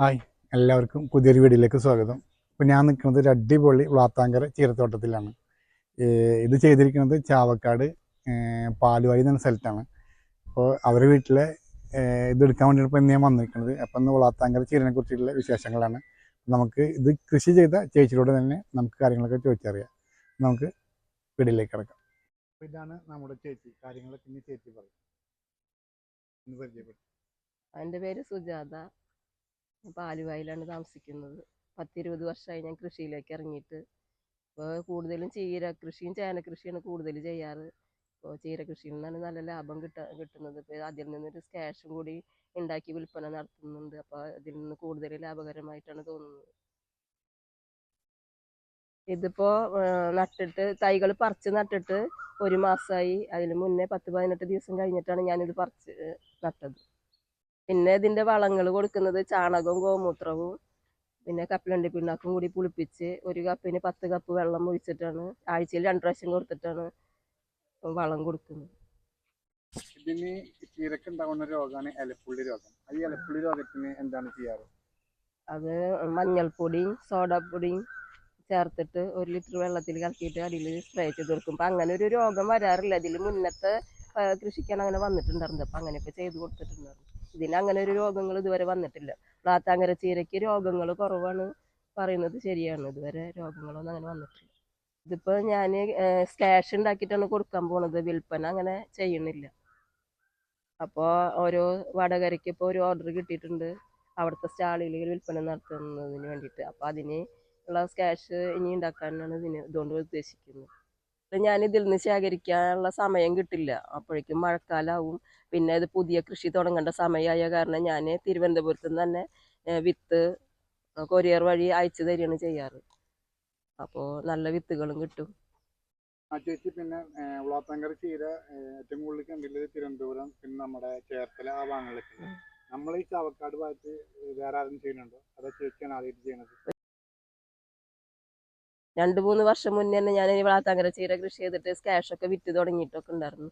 Hi എല്ലാവർക്കും പുതിയൊരു വീഡിയോയിലേക്ക് സ്വാഗതം. ഇപ്പോൾ ഞാൻ നിൽക്കുന്നത് ഒരു അടിപൊളി വളാത്താങ്കര ചീരത്തോട്ടത്തിലാണ്. ഇത് ചെയ്തിരിക്കുന്നത് ചാവക്കാട് പാലുവായി എന്ന സ്ഥലത്താണ്. അപ്പോൾ അവരുടെ വീട്ടിലെ ഇതെടുക്കാൻ വേണ്ടിയിട്ട് ഇപ്പോൾ ഞാൻ വന്നിരിക്കുന്നത്. അപ്പം ഇന്ന് വളാത്താങ്കര ചീരനെ കുറിച്ചുള്ള വിശേഷങ്ങളാണ്. നമുക്ക് ഇത് കൃഷി ചെയ്ത ചേച്ചിയിലൂടെ തന്നെ നമുക്ക് കാര്യങ്ങളൊക്കെ ചോദിച്ചറിയാം. നമുക്ക് വീടിലേക്ക് കിടക്കാം. അപ്പോൾ ഇതാണ് നമ്മുടെ ചേച്ചി. കാര്യങ്ങളൊക്കെ ഇനി ചേച്ചി പറയും. എന്റെ പേര് സുജാത. ഞാൻ പാലുവായിലാണ് താമസിക്കുന്നത്. പത്തിരുപത് വർഷമായി ഞാൻ കൃഷിയിലേക്ക് ഇറങ്ങിയിട്ട്. ഇപ്പോൾ കൂടുതലും ചീര കൃഷിയും ചേന കൃഷിയാണ് കൂടുതൽ ചെയ്യാറ്. ഇപ്പോൾ ചീര കൃഷിയിൽ നിന്നാണ് നല്ല ലാഭം കിട്ട കിട്ടുന്നത്. ഇപ്പോൾ അതിൽ നിന്നൊരു സ്കാഷും കൂടി ഉണ്ടാക്കി വിൽപ്പന നടത്തുന്നുണ്ട്. അപ്പോൾ അതിൽ നിന്ന് കൂടുതൽ ലാഭകരമായിട്ടാണ് തോന്നുന്നത്. ഇതിപ്പോൾ നട്ടിട്ട് തൈകൾ പറിച്ച് നട്ടിട്ട് ഒരു മാസമായി അതിന് മുന്നേ പത്ത് പതിനെട്ട് ദിവസം കഴിഞ്ഞിട്ടാണ് ഞാനിത് പറിച്ച് നട്ടത്. പിന്നെ ഇതിന്റെ വളങ്ങൾ കൊടുക്കുന്നത് ചാണകവും ഗോമൂത്രവും പിന്നെ കപ്പലണ്ടി പിണ്ണാക്കും കൂടി പുളിപ്പിച്ച് ഒരു കപ്പിന് പത്ത് കപ്പ് വെള്ളം ഒഴിച്ചിട്ടാണ് ആഴ്ചയിൽ രണ്ട് പ്രാവശ്യം കൊടുത്തിട്ടാണ് വളം കൊടുക്കുന്നത്. ഇതിന് ചീരക്ക് ഉണ്ടാകുന്ന രോഗമാണ് എലപ്പുള്ളി രോഗം. ഈ എലപ്പുള്ളി രോഗത്തിന് എന്താണ് ചെയ്യാറ്? അത് മഞ്ഞൾപ്പൊടിയും സോഡാപ്പൊടി ചേർത്തിട്ട് ഒരു ലിറ്റർ വെള്ളത്തിൽ കലക്കിയിട്ട് അടിയിൽ സ്പ്രേ ചെയ്ത് കൊടുക്കും. അപ്പം അങ്ങനെ ഒരു രോഗം വരാറില്ല. ഇതിൽ മുന്നത്തെ കൃഷിക്കാണ് അങ്ങനെ വന്നിട്ടുണ്ടായിരുന്നത്. അപ്പം അങ്ങനെയൊക്കെ ചെയ്ത് കൊടുത്തിട്ടുണ്ടായിരുന്നു. ഇതിന് അങ്ങനെ ഒരു രോഗങ്ങൾ ഇതുവരെ വന്നിട്ടില്ല. പ്ലാത്താങ്കര ചീരയ്ക്ക് രോഗങ്ങൾ കുറവാണ് പറയുന്നത് ശരിയാണ്. ഇതുവരെ രോഗങ്ങളൊന്നും അങ്ങനെ വന്നിട്ടില്ല. ഇതിപ്പോ ഞാൻ സ്കാഷ് ഉണ്ടാക്കിയിട്ടാണ് കൊടുക്കാൻ പോണത്. വിൽപ്പന അങ്ങനെ ചെയ്യുന്നില്ല. അപ്പോൾ ഓരോ വടകരയ്ക്ക് ഇപ്പോൾ ഒരു ഓർഡർ കിട്ടിയിട്ടുണ്ട്. അവിടുത്തെ സ്റ്റാളിൽ വിൽപ്പന നടത്തുന്നതിന് വേണ്ടിയിട്ട്. അപ്പോൾ അതിന് ഉള്ള സ്കാഷ് ഇനി ഉണ്ടാക്കാനാണ് ഇതിന് ഇതുകൊണ്ട് ഉദ്ദേശിക്കുന്നത്. ഞാൻ ഇതിൽ നിന്ന് ശേഖരിക്കാനുള്ള സമയം കിട്ടില്ല. അപ്പോഴേക്കും മഴക്കാലാവും. പിന്നെ ഇത് പുതിയ കൃഷി തുടങ്ങേണ്ട സമയമായ കാരണം ഞാൻ തിരുവനന്തപുരത്ത് നിന്ന് തന്നെ വിത്ത് കൊറിയർ വഴി അയച്ചു തരികയാണ് ചെയ്യാറ്. അപ്പോൾ നല്ല വിത്തുകളും കിട്ടും. ആ ചേച്ചി പിന്നെ ഉളാത്തങ്കര ചീര ഏറ്റവും കൂടുതൽ കണ്ടിട്ടുള്ളത് തിരുവനന്തപുരം പിന്നെ നമ്മുടെ ചേർത്തല ആ ഭാഗങ്ങളിലൊക്കെ. നമ്മൾ ഈ ചാവക്കാട് ഭാഗത്ത് വേറെ ആരും ചെയ്യുന്നുണ്ടോ? അതോ ചേച്ചിയാണ് ആദ്യമായിട്ട് ചെയ്യുന്നത്? രണ്ട് മൂന്ന് വർഷം മുന്നേ തന്നെ ഞാൻ ഈ വളാത്താങ്കര ചീര കൃഷി ചെയ്തിട്ട് സ്കാഷ് ഒക്കെ വിറ്റ് തുടങ്ങിയിട്ടൊക്കെ ഉണ്ടായിരുന്നു.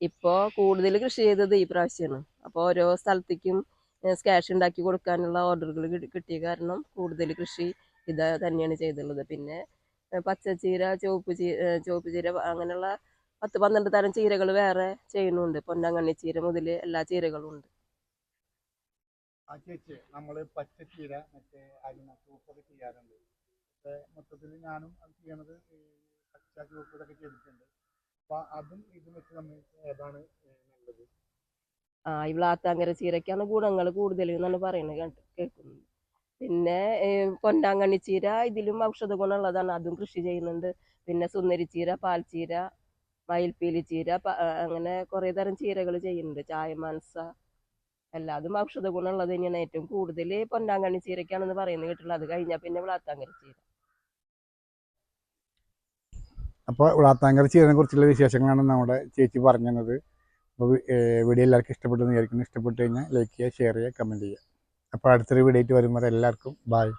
ഇപ്പോൾ കൂടുതൽ കൃഷി ചെയ്തത് ഈ പ്രാവശ്യമാണ് അപ്പോൾ ഓരോ സ്ഥലത്തേക്കും സ്കാഷ് ഉണ്ടാക്കി കൊടുക്കാനുള്ള ഓർഡറുകൾ കിട്ടിയ കാരണം കൂടുതൽ കൃഷി ഇത് തന്നെയാണ് ചെയ്തിട്ടുള്ളത് പിന്നെ പച്ച പച്ചച്ചീര ചുവപ്പ് ചീര ചുവപ്പ് ചീര അങ്ങനെയുള്ള പത്ത് പന്ത്രണ്ട് തരം ചീരകൾ വേറെ ചെയ്യുന്നുണ്ട്. പൊന്നങ്ങണ്ണി ചീര മുതൽ എല്ലാ ചീരകളും ഉണ്ട്. ആ ചേച്ചി നമ്മൾ പച്ച ചീര മറ്റേ അരിമ ചുവപ്പൊക്കെ ചെയ്യാറുണ്ട്. മൊത്തത്തിൽ ഞാനും അത് ചെയ്യണത് പച്ച ചെയ്തിട്ടുണ്ട്. അപ്പൊ അതും ഇതും വെച്ച് നമ്മൾ ഏതാണ് നല്ലത്? ആ ഈ വ്ളാത്താങ്കര ചീരക്കാണ് ഗുണങ്ങൾ കൂടുതൽ എന്നാണ് പറയുന്നത് കേൾക്കുന്നത് പിന്നെ കൊണ്ടാങ്കണ്ണി ചീര ഇതിലും ഔഷധ ഗുണമുള്ളതാണ്. അതും കൃഷി ചെയ്യുന്നുണ്ട്. പിന്നെ സുന്ദരിച്ചീര പാൽച്ചീര മയിൽപ്പീലി ചീര അങ്ങനെ കുറേ തരം ചീരകൾ ചെയ്യുന്നുണ്ട്. ചായമാൻസ എല്ലാതും ഔഷധ ഗുണമുള്ളത് തന്നെയാണ് ഏറ്റവും കൂടുതൽ. പൊന്നാങ്കണ്ണി ചീരക്കാണെന്ന് പറയുന്നത് കേട്ടുള്ളത് അത് കഴിഞ്ഞാൽ പിന്നെ വിളാത്താങ്കരി ചീര. അപ്പോൾ വിളാത്താങ്കരി ചീരനെ കുറിച്ചുള്ള വിശേഷങ്ങളാണ് നമ്മുടെ ചേച്ചി പറഞ്ഞത്. അപ്പോൾ വീഡിയോ എല്ലാവർക്കും ഇഷ്ടപ്പെട്ടെന്ന് വിചാരിക്കുന്നു. ഇഷ്ടപ്പെട്ട് കഴിഞ്ഞാൽ ലൈക്ക് ചെയ്യുക ഷെയർ ചെയ്യുക കമന്റ് ചെയ്യുക. അപ്പോൾ അടുത്തൊരു വീഡിയോ ആയിട്ട് വരുമ്പോൾ എല്ലാവർക്കും ബായ്